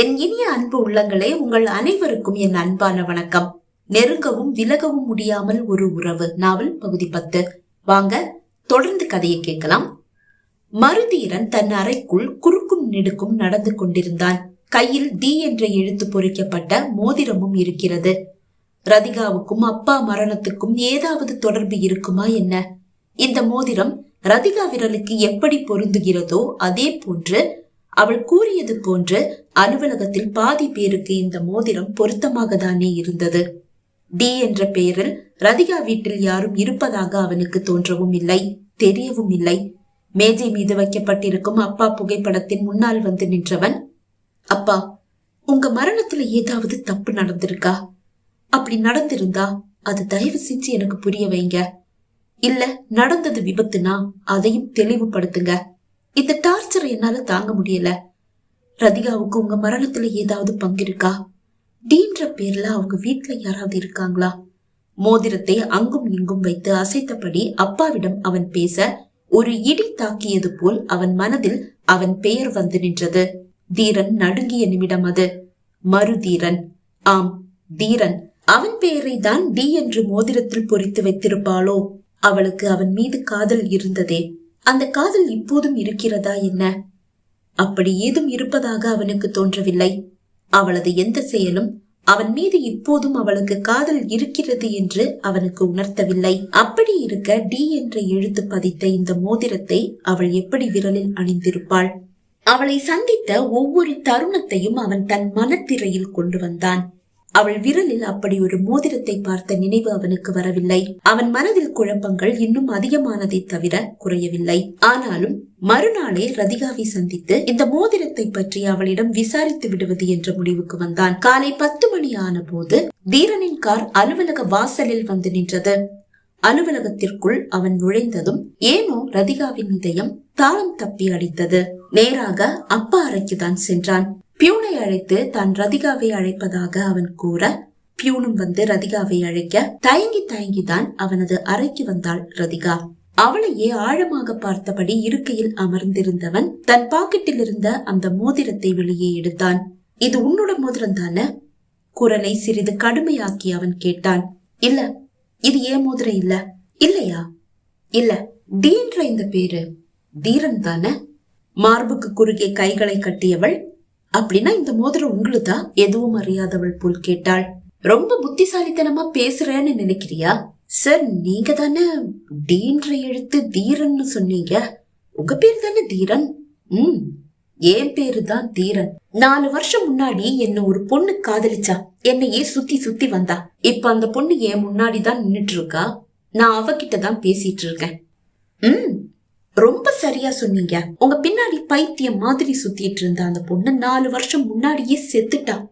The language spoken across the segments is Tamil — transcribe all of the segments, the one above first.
என் இனிய அன்பு உள்ளங்களே உங்கள் அனைவருக்கும் என் அன்பான வணக்கம். நெருங்கவும் விலகவும் முடியாமல் ஒரு உறவு நாவல் பகுதி பத்து. வாங்க தொடர்ந்து கதையை கேட்கலாம். மருதீரன் தன் அறைக்குள் குறுக்கும் நெடுக்கும் நடந்து கொண்டிருந்தான். கையில் டி என்ற எழுத்து பொறிக்கப்பட்ட மோதிரமும் இருக்கிறது. ரதிகாவுக்கும் அப்பா மரணத்துக்கும் ஏதாவது தொடர்பு இருக்குமா என்ன? இந்த மோதிரம் ரதிகா விரலுக்கு எப்படி பொருந்துகிறதோ அதே போன்று அவள் கூறியது போன்று அலுவலகத்தில் பாதி பேருக்கு இந்த மோதிரம் பொருத்தமாக தானே இருந்தது. டி என்ற பெயரில் ரதிகா வீட்டில் யாரும் இருப்பதாக அவனுக்கு தோன்றவும் இல்லை தெரியவும் இல்லை. மேஜை மீது வைக்கப்பட்டிருக்கும் அப்பா புகைப்படத்தின் முன்னால் வந்து நின்றவன் அப்பா உங்க மரணத்துல ஏதாவது தப்பு நடந்திருக்கா? அப்படி நடந்திருந்தா அது தயவு செஞ்சு எனக்கு புரிய வைங்க. இல்ல நடந்தது விபத்துனா அதையும் தெளிவுபடுத்துங்க. இந்த டார்ச்சர் என்னால தாங்க முடியல. ரதிகாவுக்கு உங்க மரணத்துல ஏதாவது பங்கு இருக்கா? டீன்ற பேர்ல அவங்க வீட்டுல யாராவது இருக்காங்களா? மோதிரத்தை அங்கும் இங்கும் வைத்து அசைத்தபடி அப்பாவிடம் அவன் பேச ஒரு இடி தாக்கியது போல் அவன் மனதில் அவன் பெயர் வந்து நின்றது. தீரன் நடுங்கிய நிமிடம் அது. மறுதீரன். ஆம் தீரன். அவன் பெயரை தான் டி என்று மோதிரத்தில் பொறித்து வைத்திருப்பாளோ? அவளுக்கு அவன் மீது காதல் இருந்ததே. அந்த காதல் இப்போதும் இருக்கிறதா என்ன? அப்படி ஏதும் இருப்பதாக அவனுக்கு தோன்றவில்லை. அவளது எந்த செயலும் அவன் மீது இப்போதும் அவளுக்கு காதல் இருக்கிறது என்று அவனுக்கு உணர்த்தவில்லை. அப்படி இருக்க டி என்ற எழுத்து பதித்த இந்த மோதிரத்தை அவள் எப்படி விரலில் அணிந்திருப்பாள்? அவளை சந்தித்த ஒவ்வொரு தருணத்தையும் அவன் தன் மனத்திரையில் கொண்டு வந்தான். அவள் விரலில் அப்படி ஒரு மோதிரத்தை பார்த்த நினைவு அவனுக்கு வரவில்லை. அவன் மனதில் குழப்பங்கள் இன்னும் அதிகமானதை தவிர குறையவில்லை. ஆனாலும் மறுநாளே ரதிகாவை சந்தித்து இந்த மோதிரத்தை பற்றி அவளிடம் விசாரித்து விடுவது என்ற முடிவுக்கு வந்தான். காலை பத்து மணி ஆன போது தீரனின் கார் அலுவலக வாசலில் வந்து நின்றது. அலுவலகத்திற்குள் அவன் நுழைந்ததும் ஏனோ ரதிகாவின் இதயம் தாளம் தப்பி அடித்தது. நேராக அப்பா அறைக்குதான் சென்றான். பியூனை அழைத்து தான் ரதிகாவை அழைப்பதாக அவன் கூற பியூனும் வந்து ரதிகாவை அழைக்க தயங்கி தயங்கிதான் அவனது அறைக்கு வந்தாள் ரதிகா. அவளையே ஆழமாக பார்த்தபடி இருக்கையில் அமர்ந்திருந்தவன் தன் பாக்கெட்டில் இருந்த அந்த மோதிரத்தை வெளியே எடுத்தான். இது உன்னோட மோதிரம் தானே? குரலை சிறிது கடுமையாக்கி அவன் கேட்டான். இல்ல இது ஏன் மோதிரம் இல்ல? இல்லையா? இல்ல டீன்ற இந்த பேரு. தீரன் தானே? மார்புக்கு குறுகிய கைகளை கட்டியவள் அப்படின்னா இந்த மோதிரம் உங்களுதா? எதுவும் அறியாதவள் போல் கேட்டாள். ரொம்ப புத்திசாலித்தனமா பேசுறேன்னு நினைக்கிறியா? சார் நீங்க தானே டீன்ற எழுத்து தீரன்னு சொன்னீங்க. உங்க பேர் தானே தீரன்? ம் என் பேரு தான் தீரன். நாலு வருஷம் முன்னாடி என்ன ஒரு பொண்ணு காதலிச்சா. என்னையே சுத்தி சுத்தி வந்தா. இப்ப அந்த பொண்ணு என் முன்னாடி தான் நின்னுட்டு இருக்கா? நான் அவகிட்ட தான் பேசிட்டு இருக்கேன். ம் ரொம்ப சரியா சொன்னீங்க. உங்க பின்னாடி பைத்தியம் மாதிரி சுத்திட்டு இருந்த அந்த பொண்ணு நாலு வருஷம் முன்னாடியே செத்துட்டா.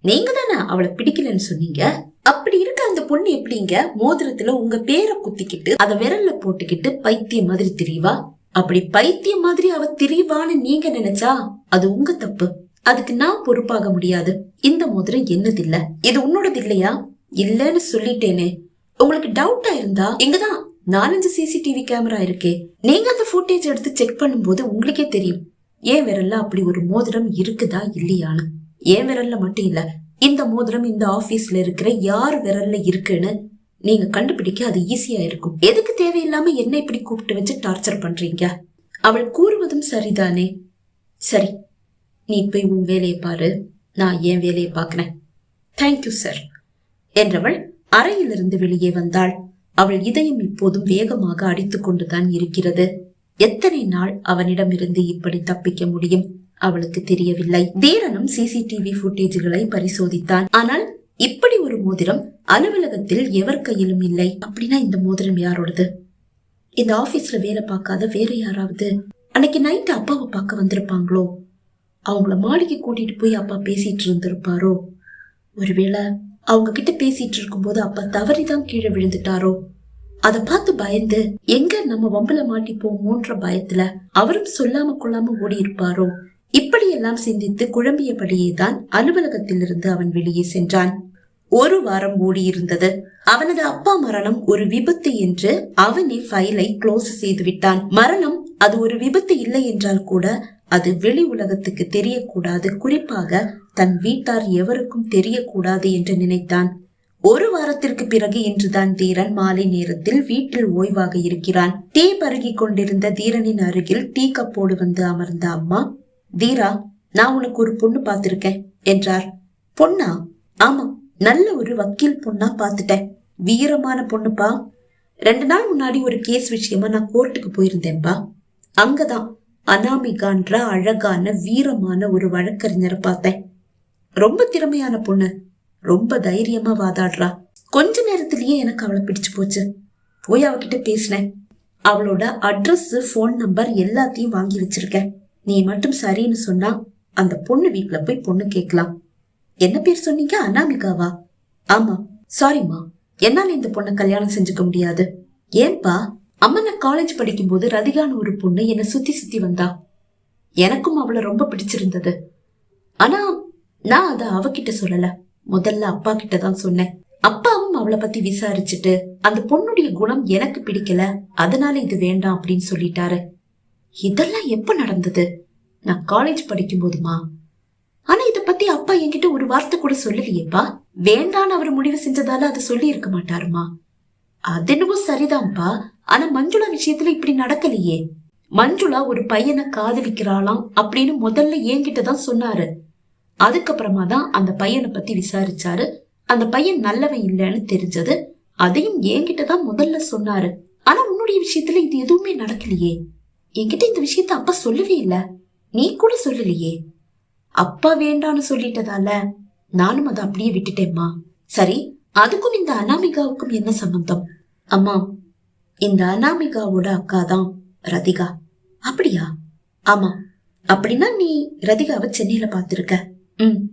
நீங்க தானே அவளை பிடிக்கலன்னு சொன்னீங்க? அப்படி இருக்க அந்த பொண்ணு எப்படிங்க? மோதிரத்துல உங்க பேரை குத்திக்கிட்டு அத விரல்ல போட்டுக்கிட்டு பைத்தியம் மாதிரி தெரியவா அப்படி பைத்தியம் மாதிரி அவ திரிவான்னு நீங்க நினைச்சா அது உங்க தப்பு. அதுக்கு நான் பொறுப்பாக முடியாது. இந்த மோதிரம் என்னது இல்ல இது உன்னோடது இல்லையா? இல்லன்னு சொல்லிட்டேனே. உங்களுக்கு டவுட்டா இருந்தா இங்கதான் நாலஞ்சு சிசிடிவி கேமரா இருக்கே. நீங்க அந்த ஃபுட்டேஜ் எடுத்து செக் பண்ணும்போது உங்களுக்கே தெரியும். ஏன் விரல்ல அப்படி ஒரு மோதிரம் இருக்குதா இல்லையான்னு. ஏன் விரல்ல மட்டும் இல்ல இந்த மோதிரம் இந்த ஆபீஸ்ல இருக்கிற யார் விரல்ல இருக்குன்னு நீங்க கண்டுபிடிக்க அது ஈஸியா இருக்கும். எதுக்கு தேவையில்லாம என்ன இப்படி கூப்பிட்டு வச்சு டார்ச்சர் பண்றீங்க? அவள் கூறுவதும் சரிதானே. சரி நீ போய் உன் வேலையை பாரு. நான் என் வேலையை பார்க்கிறேன். தேங்க்யூ சார் என்றவள் அறையிலிருந்து வெளியே வந்தாள். அவள் இதயம் இப்போதும் வேகமாக அடித்துக் கொண்டுதான் இருக்கிறது. எத்தனை நாள் அவனிடமிருந்து இப்படி தப்பிக்க முடியும்? அவளுக்கு தெரியவில்லை. தீரனும் சிசிடிவி புட்டேஜ்களை பரிசோதித்தான். ஆனால் இப்படி ஒரு மோதிரம் அலுவலகத்தில் எவர் கையிலும் இல்லை. அப்படின்னா இந்த மோதிரம் யாரோடது? இந்த ஆபீஸ்ல வேலை பார்க்காத வேற யாராவது? அன்னைக்கு நைட்டு அப்பாவை பார்க்க வந்திருப்பாங்களோ? அவங்கள மாளிகை கூட்டிட்டு போய் அப்பா பேசிட்டு இருந்திருப்பாரோ? ஒருவேளை அவங்க கிட்ட பேசிட்டு இருக்கும்போது அப்பா தவறிதான் கீழே விழுந்துட்டாரோ? அத பார்த்து பயந்து எங்க நம்ம வம்பல மாட்டிப்போமோன்ற பயத்துல அவரும் சொல்லாம கொள்ளாம ஓடி இருப்பாரோ இப்படியெல்லாம் சிந்தித்து குழம்பியபடியே தான் அலுவலகத்திலிருந்து அவன் வெளியே சென்றான். ஒரு வாரம் ஓடியிருந்தது. அவனது அப்பா மரணம் ஒரு விபத்து என்று அவனே ஃபைலை க்ளோஸ் செய்து விட்டான். மரணம் அது ஒரு விபத்து இல்லை என்றால் கூட அது வெளி உலகத்துக்கு தெரியக்கூடாது. குறிப்பாக தன் வீட்டார் எவருக்கும் தெரியக்கூடாது என்று நினைத்தான். ஒரு வாரத்திற்கு பிறகு இன்றுதான் தீரன் மாலை நேரத்தில் வீட்டில் ஓய்வாக இருக்கிறான். டீ பருகி கொண்டிருந்த தீரனின் அருகில் டீ கப்போடு வந்து அமர்ந்த அம்மா தீரா நான் உனக்கு ஒரு பொண்ணு பார்த்திருக்கேன் என்றார். பொண்ணா? ஆமா நல்ல ஒரு வக்கீல் பொண்ணா பார்த்துட்டேன். வீரமான பொண்ணுப்பா. ரெண்டு நாள் முன்னாடி ஒரு கேஸ் விஷயமா நான் கோர்ட்டுக்கு போயிருந்தேன்பா. அங்கதான் அனாமிகான்ற அழகான வீரமான ஒரு வழக்கறிஞரை பார்த்தேன். ரொம்ப திறமையான பொண்ணு. ரொம்ப தைரியமா வாதாடுறா. கொஞ்ச நேரத்திலேயே எனக்கு அவளை பிடிச்சு போச்சு. போய் அவகிட்ட பேசினேன். அவளோட அட்ரஸ் ஃபோன் நம்பர் எல்லாத்தையும் வாங்கி வச்சிருக்கேன். நீ மட்டும் சரின்னு சொன்னா அந்த பொண்ணு வீட்டுல போய் பொண்ணு கேட்கலாம். என்ன பேர் சொன்னீங்க? அனாமிகாவா? ஆமா. சாரிம்மா என்னால இந்த பொண்ணை கல்யாணம் செஞ்சுக்க முடியாது. ஏன்பா? அம்மா நான் காலேஜ் படிக்கும்போது ரதிகான்னு ஒரு பொண்ணு என்னை சுத்தி சுத்தி வந்தா. எனக்கும் அவளை ரொம்ப பிடிச்சிருந்தது. ஆனா நான் அதை அவகிட்ட சொல்லல. முதல்ல அப்பா கிட்ட தான் சொன்னேன். அப்பாவும் அவளை பத்தி விசாரிச்சுட்டு அந்த பொண்ணுடைய குணம் எனக்கு பிடிக்கல அதனால இது வேண்டாம் அப்படின்னு சொல்லிட்டாரு. இதெல்லாம் எப்ப நடந்தது? நான் காலேஜ் படிக்கும் போதுமா ஆனா இத பத்தி அப்பா என்கிட்ட ஒரு வார்த்தை கூட சொல்லலையேப்பா. வேண்டான்னு அவர் முடிவு செஞ்சதால அதை சொல்லி இருக்க மாட்டாருமா? அது என்னவோ சரிதான்ப்பா. ஆனா மஞ்சுளா விஷயத்துல இப்படி நடக்கலையே. மஞ்சுளா ஒரு பையனை காதலிக்கிறாளாம் அப்படின்னு முதல்ல என்கிட்ட தான் சொன்னாரு. அதுக்கப்புறமா தான் அந்த பையனை பத்தி விசாரிச்சாரு. அந்த பையன் நல்லவன் இல்லைன்னு தெரிஞ்சது. அதையும் என்கிட்ட தான் முதல்ல சொன்னாரு. ஆனா உன்னுடைய விஷயத்துல இது எதுவுமே நடக்கலையே. என்கிட்ட இந்த விஷயத்த அப்பா சொல்லவே இல்ல. நீ கூட சொல்லலையே. அப்பா வேண்டான்னு சொல்லிட்டதால நானும் அதை அப்படியே விட்டுட்டேம்மா. சரி அதுக்கும் இந்த அனாமிகாவுக்கும் என்ன சம்பந்தம்? அம்மா இந்த அனாமிகாவோட அக்கா தான் ரதிகா. அப்படியா? ஆமா. அப்படின்னா நீ ரதிகாவை சென்னையில பார்த்திருக்க. ம்.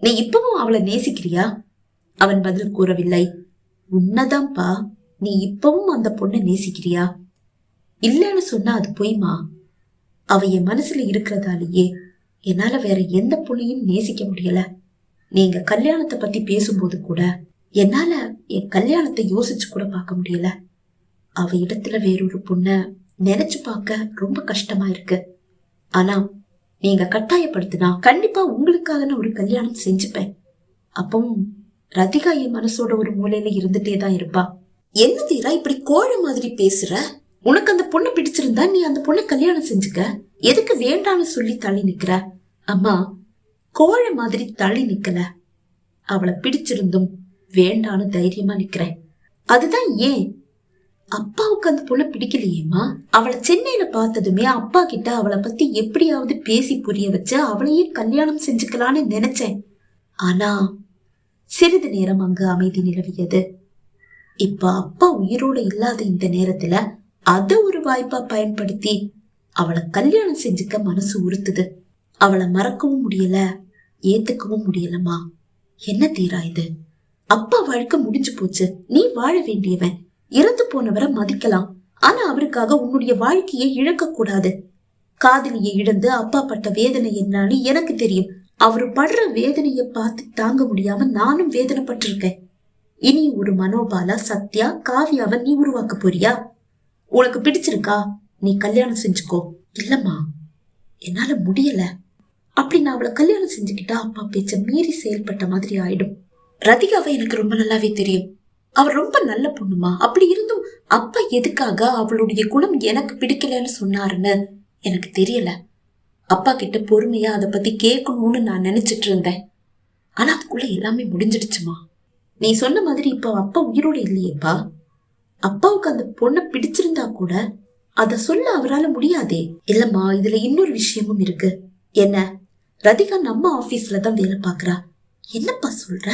நீ இப்பவும் அவளை நேசிக்கிறியா? அவன் பதில் கூறவில்லை. உன்னதான்பா நீ இப்பவும் அந்த பொண்ணை நேசிக்கிறியா? இல்லைன்னு சொன்னா அது பொய்மா? அவ என் மனசுல இருக்கிறதாலேயே என்னால வேற எந்த பொண்ணையும் நேசிக்க முடியல. நீங்க கல்யாணத்தை பத்தி பேசும்போது கூட என்னால என் கல்யாணத்தை யோசிச்சு கூட பார்க்க முடியல. அவ இடத்துல வேறொரு பொண்ண நினைச்சு பார்க்க ரொம்ப கஷ்டமா இருக்கு. ஆனா நீங்க கட்டாயப்படுத்தினா கண்டிப்பா உங்களுக்காக நான் ஒரு கல்யாணம் செஞ்சுப்பேன். அப்பவும் ரதிகா என் மனசோட ஒரு மூலையில இருந்துட்டே தான் இருப்பா. என்ன தீரா இப்படி கோழ மாதிரி பேசுற? உனக்கு அந்த பொண்ணு பிடிச்சிருந்தா நீ அந்த பொண்ணை கல்யாணம் செஞ்சுக்க. எதுக்கு வேண்டாம்னு சொல்லி தள்ளி நிக்கிற? அம்மா கோழ மாதிரி தள்ளி நிக்கல. அவளை பிடிச்சிருந்தும் வேண்டான்னு தைரியமா நிக்கிறேன். அதுதான் ஏன் அப்பாவுக்கு அந்த பொண்ணு பிடிக்கலையேம்மா? அவளை சென்னையில பார்த்ததுமே அப்பா கிட்ட அவளை பத்தி எப்படியாவது பேசி புரிய வச்சு அவளையே கல்யாணம் செஞ்சுக்கலான்னு நினைச்சேன். ஆனா சிறிது நேரம் அங்கு அமைதி நிலவியது. இப்ப அப்பா உயிரோட இல்லாத இந்த நேரத்துல அத ஒரு வாய்ப்பா பயன்படுத்தி அவளை கல்யாணம் செஞ்சுக்க மனசு உறுத்துது. அவளை மறக்கவும் முடியல ஏத்துக்கவும் முடியலமா என்ன தீரா இது? அப்பா வாழ்க்கை முடிஞ்சு போச்சு. நீ வாழ வேண்டியவன். இறந்து போனவரை மதிக்கலாம். ஆனா அவருக்காக உன்னுடைய வாழ்க்கையை இழக்க கூடாது. காதலியை இழந்து அப்பா பட்ட வேதனை என்னன்னு எனக்கு தெரியும். அவரு படுற வேதனைய பார்த்து தாங்க முடியாம நானும் வேதனைப்பட்டிருக்கேன். இனி ஒரு மனோபாலா சத்யா காவியாவை நீ உருவாக்க போறியா? உனக்கு பிடிச்சிருக்கா? நீ கல்யாணம் செஞ்சுக்கோ. இல்லம்மா என்னால முடியல. அப்படி நான் அவளை கல்யாணம் செஞ்சுக்கிட்டா அப்பா பேச்ச மீறி செயல்பட்ட மாதிரி ஆயிடும். ரதிகாவை எனக்கு ரொம்ப நல்லாவே தெரியும். அவள் ரொம்ப நல்ல பொண்ணுமா. அப்படி இருந்தும் அப்பா எதுக்காக அவளுடைய குணம் எனக்கு பிடிக்கலன்னு சொன்னாருன்னு எனக்கு தெரியல. அப்பா கிட்ட பொறுமையா அதை பத்தி கேட்கணும்னு நான் நினைச்சிட்டு இருந்தேன். ஆனா அதுக்குள்ள எல்லாமே முடிஞ்சிடுச்சுமா. நீ சொன்ன மாதிரி இப்போ அப்பா உயிரோட இல்லையேப்பா. அப்பாவுக்கு அந்த பொண்ணை பிடிச்சிருந்தா கூட அதை சொல்ல அவரால் முடியாதே. இல்லம்மா இதுல இன்னொரு விஷயமும் இருக்கு. என்ன? ரதிகா நம்ம ஆபீஸ்ல தான் வேலை பாக்குறா என்னப்பா சொல்ற?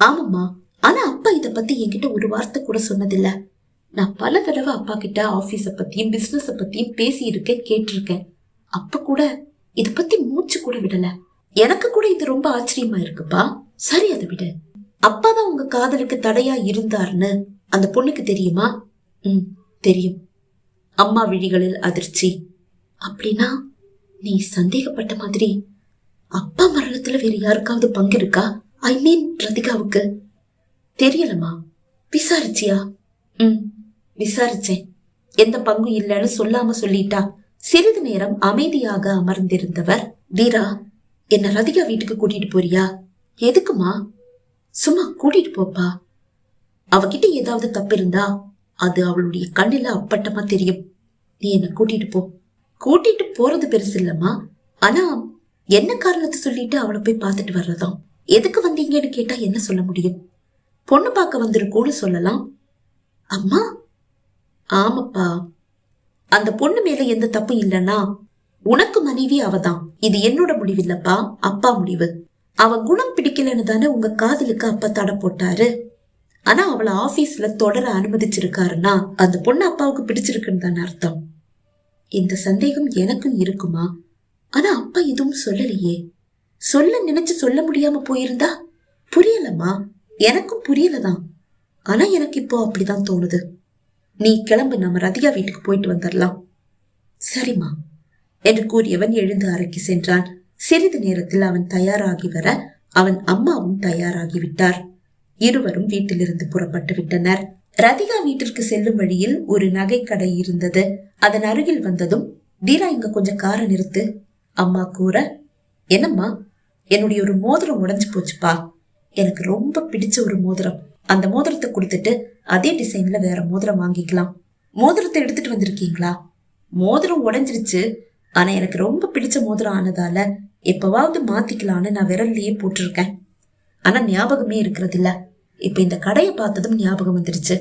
ஆமாம்மா. ஆனா அப்பா இதை பத்தி என்கிட்ட ஒரு வார்த்தை கூட சொன்னதில்ல. நான் பல தடவை அப்பா கிட்ட ஆபீஸ பத்தியும் பிசினஸ பத்தியும் பேசி கேட்டிருக்கேன். அப்ப கூட இத பத்தி மூச்சு கூட விடல. எனக்கு கூட இது ரொம்ப ஆச்சரியமா இருக்குப்பா. சரி அதை விட. அப்பா தான் உங்க காதலுக்கு தடையா இருந்தாருன்னு அந்த பொண்ணுக்கு தெரியுமா? ம் தெரியும். அம்மா விழிகளில் அதிர்ச்சி. அப்படின்னா நீ சந்தேகப்பட்ட மாதிரி அப்பா மரணத்துல வேற யாருக்காவது பங்கு இருக்கா? ஐ மீன் ரதிகாவுக்கு. தெரியலம்மா விசாரிச்சியா? ம் விசாரிச்சேன். எந்த பங்கும் இல்லைன்னு சொல்லாம சொல்லிட்டா. சிறிது நேரம் அமைதியாக அமர்ந்திருந்தவர் வீரா என்ன ரதிகா வீட்டுக்கு கூட்டிட்டு போறியா? எதுக்குமா? சும்மா கூட்டிட்டு போப்பா. அவகிட்ட ஏதாவது தப்பு இருந்தா அது அவளுடைய கண்ணில அப்பட்டமா தெரியும். நீ என்ன கூட்டிட்டு போ. கூட்டிட்டு போறது பெருசு இல்லம்மா. ஆனா என்ன காரணத்தை சொல்லிட்டு அவளை போய் பார்த்துட்டு வர்றதாம்? எதுக்கு வந்தீங்கன்னு கேட்டா என்ன சொல்ல முடியும்? பொண்ணு பார்க்க வந்திருக்கோன்னு சொல்லலாம். அம்மா? ஆமாப்பா. அந்த பொண்ணு மேல எந்த தப்பும் இல்லைன்னா உனக்கு மனைவி அவதான். இது என்னோட முடிவு இல்லப்பா அப்பா முடிவு. அவ குணம் பிடிக்கலன்னு தானே உங்க காதலுக்கு அப்பா தடை போட்டாரு. ஆனா அவளை ஆபீஸ்ல தொடர அனுமதிச்சிருக்காருன்னா அந்த பொண்ணு அப்பாவுக்கு பிடிச்சிருக்குன்னு தானே அர்த்தம். இந்த சந்தேகம் எனக்கும் இருக்குமா? ஆனா அப்பா எதுவும் சொல்லலையே. சொல்ல நினைச்சு சொல்ல முடியாம போயிருந்தா? புரியலம்மா. எனக்கும் புரியலதான் ஆனா எனக்கு இப்போ அப்படிதான் தோணுது. நீ கிளம்பு நம்ம ரதிகா வீட்டுக்கு போயிட்டு வந்துடலாம் சரிம்மா. என்று கூறியவன் எழுந்து அறைக்கு சென்றான். சிறிது நேரத்தில் அவன் தயாராகி வர அவன் அம்மாவும் தயாராகி விட்டார். இருவரும் வீட்டிலிருந்து புறப்பட்டு விட்டனர். ரதிகா வீட்டிற்கு செல்லும் வழியில் ஒரு நகைக்கடை இருந்தது. அதன் அருகில் வந்ததும் தீரா இங்க கொஞ்சம் காரை நிறுத்து. அம்மா கூற என்னம்மா? என்னுடைய ஒரு மோதிரம் உடஞ்சு போச்சுப்பா. எனக்கு ரொம்ப பிடிச்ச ஒரு மோதிரம். அந்த மோதிரத்தை கொடுத்துட்டு அதே டிசைன்ல வேற மோதிரம் வாங்கிக்கலாம். மோதிரத்தை எடுத்துட்டு வந்திருக்கீங்களா? மோதிரம் உடஞ்சிருச்சு. ஆனா எனக்கு ரொம்ப பிடிச்ச மோதிரம் ஆனதால எப்பவாவது மாத்திக்கலான்னு நான் விரல்லையே போட்டிருக்கேன். ஆனா ஞாபகமே இருக்கிறது இல்ல இப்ப இந்த கடையை பார்த்ததும் ஞாபகம் வந்துருச்சு.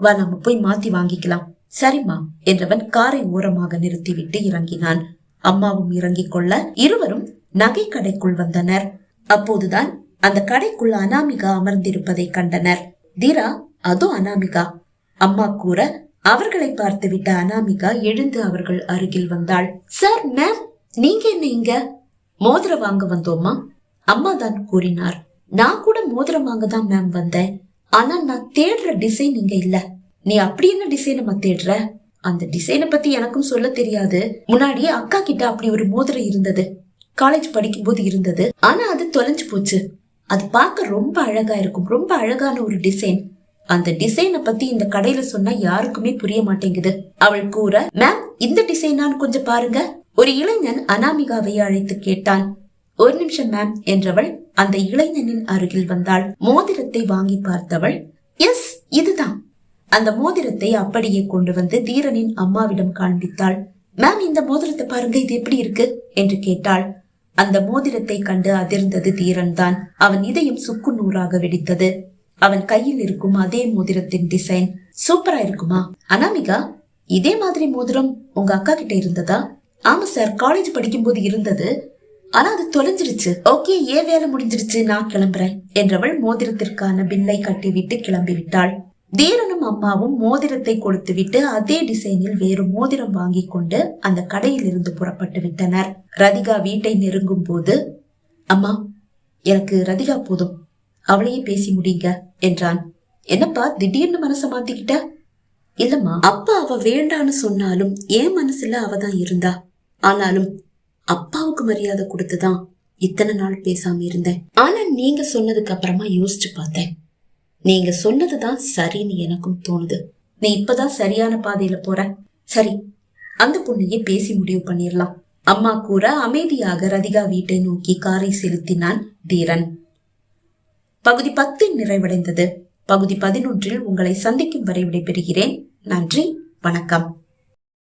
வா நம்ம போய் மாத்தி வாங்கிக்கலாம். சரிம்மா என்றவன் காரை ஓரமாக நிறுத்திவிட்டு இறங்கினான். அம்மாவும் இறங்கிக் கொள்ள இருவரும் நகை கடைக்குள் வந்தனர். அப்போதுதான் அந்த கடைக்குள் அனாமிகா அமர்ந்திருப்பதை கண்டனர். தீரா அதோ அனாமிகா. அம்மா கூற அவர்களை பார்த்து விட்ட அனாமிகா எழுந்து அவர்கள் அருகில் வந்தாள். சார் மேம் நீங்க என்ன இங்க? மோதிரம் வாங்க வந்தோமா அம்மா தான் கூறினார். நான் கூட மோதிரம் வாங்க தான் மேம் வந்தேன். ஆனா நான் தேடுற டிசைன் இங்க இல்ல. நீ அப்படி என்ன டிசைனமா தேடுற? அந்த டிசைனை பத்தி எனக்கும் சொல்ல தெரியாது. முன்னாடியே அக்கா கிட்ட அப்படி ஒரு மோதிரம் இருந்தது. காலேஜ் படிக்கும் போது இருந்தது. ஆனா அது தொலைஞ்சு போச்சு. அது பார்க்க ரொம்ப அழகா இருக்கும். ரொம்ப அழகான ஒரு டிசைன் அந்த டிசைனை பத்தி இந்த கடையில சொன்னா யாருக்குமே புரிய மாட்டேங்குது. அவள் கூற மேம் இந்த டிசைனான்னு கொஞ்சம் பாருங்க. ஒரு இளைஞன் அனாமிகாவை அழைத்து கேட்டான். ஒரு நிமிஷம் மேம் என்றவள் அந்த இளைஞனின் அருகில் வந்தாள். மோதிரத்தை வாங்கி பார்த்தவள் எஸ் இதுதான். அந்த மோதிரத்தை அப்படியே கொண்டு வந்து தீரனின் அம்மாவிடம் காண்பித்தாள். மேம் இந்த மோதிரத்தை பாருங்க இது எப்படி இருக்கு? என்று கேட்டாள். அந்த மோதிரத்தை கண்டு அதிர்ந்தது தீரன் தான் அவன் இதயம் சுக்கு நூறாக வெடித்தது. அவன் கையில் இருக்கும் அதே மோதிரத்தின் டிசைன் சூப்பரா இருக்குமா? அனாமிகா இதே மாதிரி மோதிரம் உங்க அக்கா கிட்ட இருந்ததா? ஆமா சார் காலேஜ் படிக்கும் போது இருந்தது. ஆனா அது தொலைஞ்சிருச்சு. ஓகே ஏன் வேலை முடிஞ்சிருச்சு? நான் கிளம்புறேன் என்றவள் மோதிரத்திற்கான பில்லை கட்டிவிட்டு கிளம்பி விட்டாள் தீரனும் அம்மாவும் மோதிரத்தை கொடுத்துவிட்டு அதே டிசைனில் வேறு மோதிரம் வாங்கி கொண்டு அந்த கடையில் இருந்து புறப்பட்டு விட்டனர். ரதிகா வீட்டை நெருங்கும் போது அம்மா எனக்கு ரதிகா போதும். அவளையே பேசி முடிங்க என்றான். என்னப்பா திடீர்னு மனச மாத்திக்கிட்ட? இல்லம்மா அப்பா அவ வேண்டான்னு சொன்னாலும் என் மனசுல அவ தான் இருந்தா. ஆனாலும் அப்பாவுக்கு மரியாதை கொடுத்துதான் இத்தனை நாள் பேசாம இருந்தேன். ஆனா நீங்க சொன்னதுக்கு அப்புறமா யோசிச்சு பார்த்தேன். நீங்க சொன்னதுதான் சரின்னு எனக்கும் தோணுது. நீ இப்பதான் சரியான பாதையில போற? சரி அந்த பொண்ணையே பேசி முடிவு பண்ணிடலாம் அம்மா கூற அமைதியாக ரதிகா வீட்டை நோக்கி காரை செலுத்தினான் தீரன். பகுதி பத்து நிறைவடைந்தது. பகுதி பதினொன்றில் உங்களை சந்திக்கும் வரை விடைபெறுகிறேன். நன்றி வணக்கம்.